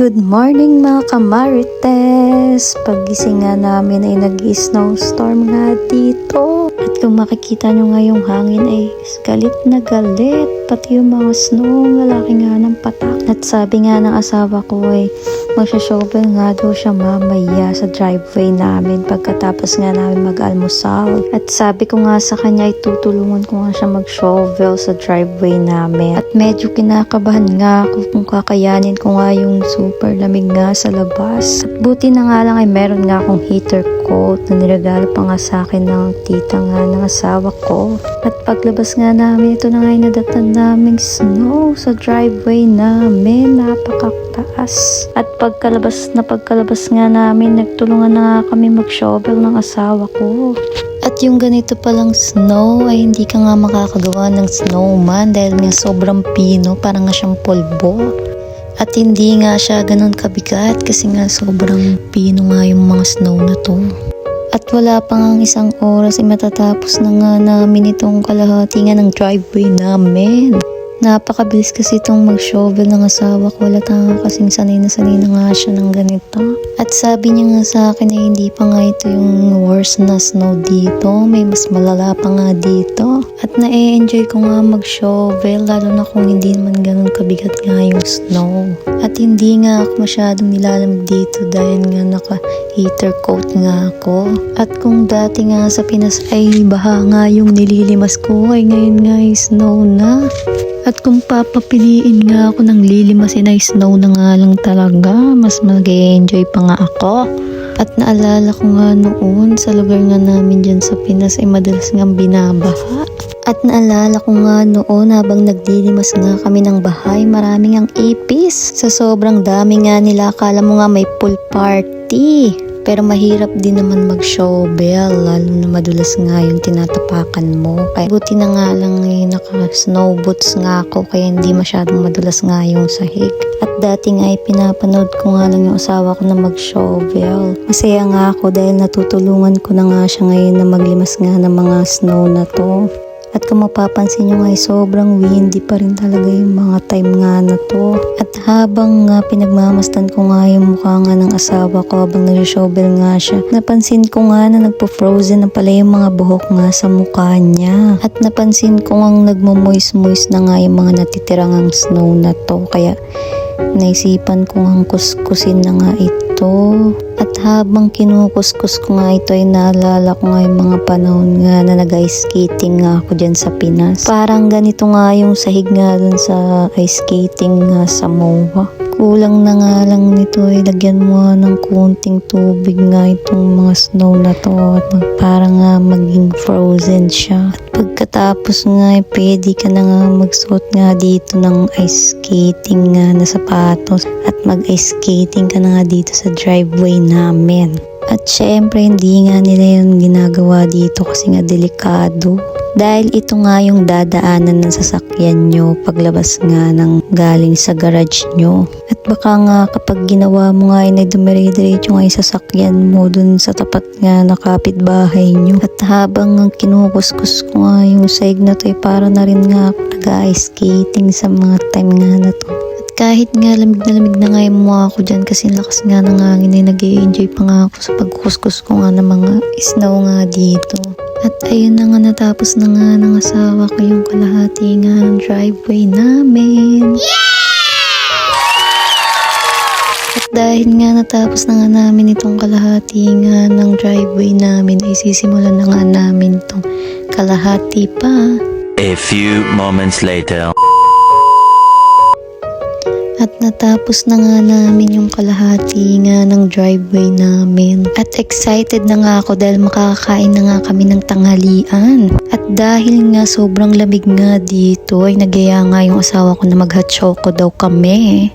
Good morning mga kamarites! Pagising nga namin ay nag-snowstorm nga dito. Kung makikita nyo nga yung hangin ay galit na galit. Pati yung mga snow, malaki nga ng patak. At sabi nga ng asawa ko ay magsha-shovel nga daw siya mamaya sa driveway namin pagkatapos nga namin mag-almusal. At sabi ko nga sa kanya ay tutulungan ko nga siya mag-shovel sa driveway namin. At medyo kinakabahan nga ako kung kakayanin ko nga yung super lamig nga sa labas. Buti na nga lang ay meron nga akong heater coat na niregalo pa nga sa akin ng tita nga ng asawa ko. At paglabas nga namin, ito na nga yung nadatan naming snow sa driveway namin. Napakataas. At pagkalabas na pagkalabas nga namin, nagtulungan na nga kami mag-shovel ng asawa ko. At yung ganito palang snow ay hindi ka nga makakagawa ng snowman dahil nga sobrang pino, parang nga siyang polvo. At hindi nga siya ganun kabigat kasi nga sobrang pino nga yung mga snow na to. At wala pa nga isang oras ay matatapos na nga namin itong kalahati nga ng driveway namin. Napakabilis kasi itong mag-shovel ng asawa ko. Wala nga kasing sanay na sanay na nga siya ng ganito. At sabi niya nga sa akin ay hindi pa nga ito yung worst na snow dito. May mas malala pa nga dito. At na-enjoy ko nga mag-shovel lalo na kung hindi naman ganun kabigat nga yung snow. At hindi nga ako masyadong nilalamig dito dahil nga naka heater coat nga ako. At kung dati nga sa Pinas ay baha nga yung nililimas ko ay ngayon nga ay snow na. At kung papapiliin nga ako ng lilimasin ay snow na nga lang talaga, mas mag enjoy pa nga ako. At naalala ko nga noon sa lugar nga namin dyan sa Pinas ay madalas nga binabaha. At naalala ko nga noon habang nagdilimas nga kami ng bahay, maraming ang ipis. Sa sobrang dami nga nila, akala mo nga may pool party. Pero mahirap din naman mag-shovel, lalo na madulas nga yung tinatapakan mo. Kaya buti na nga lang eh, naka-snow boots nga ako, kaya hindi masyadong madulas nga yung sahig. At dati nga ay pinapanood ko nga lang yung asawa ko na mag-shovel. Masaya nga ako dahil natutulungan ko na nga siya ngayon na maglimas nga ng mga snow na to. At kung mapapansin nyo nga ay sobrang windy pa rin talaga yung mga time nga na to. At habang nga pinagmamastan ko nga yung mukha nga ng asawa ko habang nag-shovel nga siya, napansin ko nga na nagpo-frozen na pala yung mga buhok nga sa mukha niya. At napansin ko nga nagmo-moist-moist na nga yung mga natitirang ang snow na to. Kaya naisipan ko nga kuskusin na nga ito. At habang kinukuskus ko nga ito ay naalala ko nga yung mga panahon nga na nag-ice skating nga ako dyan sa Pinas. Parang ganito nga yung sahig nga dun sa ice skating nga sa MOA. Kulang na nga lang nito ay lagyan mo ng kunting tubig nga itong mga snow na to at para nga maging frozen siya. At pagkatapos nga ay pwede ka na nga magsuot nga dito ng ice skating nga na sapatos at mag-ice skating ka na nga dito sa driveway namin. At syempre hindi nga nila yun ginagawa dito kasi nga delikado. Dahil ito nga yung dadaanan ng sasakyan nyo paglabas nga ng galing sa garage nyo. At baka nga kapag ginawa mo nga ay dumire-diretso nga yung sasakyan mo dun sa tapat nga na kapitbahay nyo. At habang kinukuskus ko nga yung saig na to ay para na rin nga nag-ice skating sa mga time nga na kahit nga lamig na lamig na nga yung mukha ko dyan kasi lakas nga ng hangin ay nag enjoy pa nga ako sa pagkuskus ko nga ng mga snow nga dito. At ayun na nga natapos na nga ng asawa ko yung kalahati nga ng driveway namin. At dahil nga natapos na nga namin itong kalahati nga ng driveway namin ay sisimulan na nga namin itong kalahati pa. A few moments later. At natapos na nga namin yung kalahati nga ng driveway namin. At excited na nga ako dahil makakakain na nga kami ng tanghalian. At dahil nga sobrang lamig nga dito ay nagyaya nga yung asawa ko na mag-hot choco daw kami.